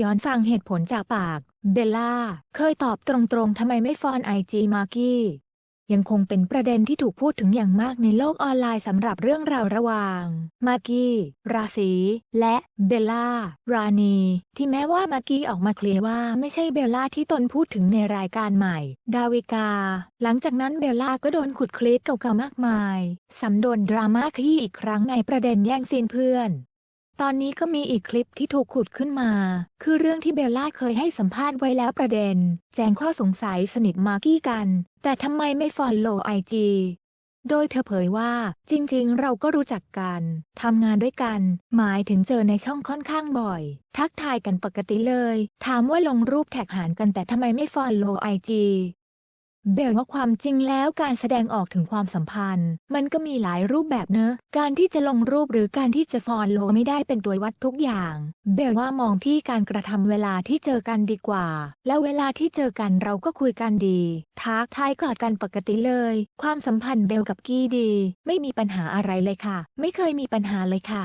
ย้อนฟังเหตุผลจากปาก เบลล่า เคยตอบตรงๆทำไมไม่ฟอนไอจีมากกี้ ยังคงเป็นประเด็นที่ถูกพูดถึงอย่างมากในโลกออนไลน์สำหรับเรื่องราวระหว่าง มากกี้ ราศี และเบลล่า รานีที่แม้ว่ามากกี้ออกมาเคลียร์ว่าไม่ใช่เบลล่าที่ตนพูดถึงในรายการใหม่ ดาวิกา หลังจากนั้นเบลล่าก็โดนขุดคลิปเก่าๆมากมายสำโดนดราม่าขี้อีกครั้งในประเด็นแย่งซีนเพื่อน ตอนนี้ก็มีอีกคลิปที่ถูกขุดขึ้นมา คือเรื่องที่เบลล่าเคยให้สัมภาษณ์ไว้แล้วประเด็น แจ้งข้อสงสัยสนิทมากกี้กัน แต่ทำไมไม่ฟอลโล่ไอจีโดยเธอเผยว่า จริงๆ เราก็รู้จักกัน ทำงานด้วยกัน หมายถึงเจอในช่องค่อนข้างบ่อย ทักทายกันปกติเลย ถามว่าลงรูปแท็กหารกันแต่ทำไมไม่ฟอลโล่ไอจี เบลว่าความจริงแล้วการแสดงออกถึงความสัมพันธ์ มันก็มีหลายรูปแบบเนอะ การที่จะลงรูปหรือการที่จะฟอลโลไม่ได้เป็นตัววัดทุกอย่าง เบลว่ามองที่การกระทำเวลาที่เจอกันดีกว่า แล้วเวลาที่เจอกันเราก็คุยกันดีทักทายกอดกันปกติเลย ความสัมพันธ์เบลกับกี้ดี ไม่มีปัญหาอะไรเลยค่ะ ไม่เคยมีปัญหาเลยค่ะ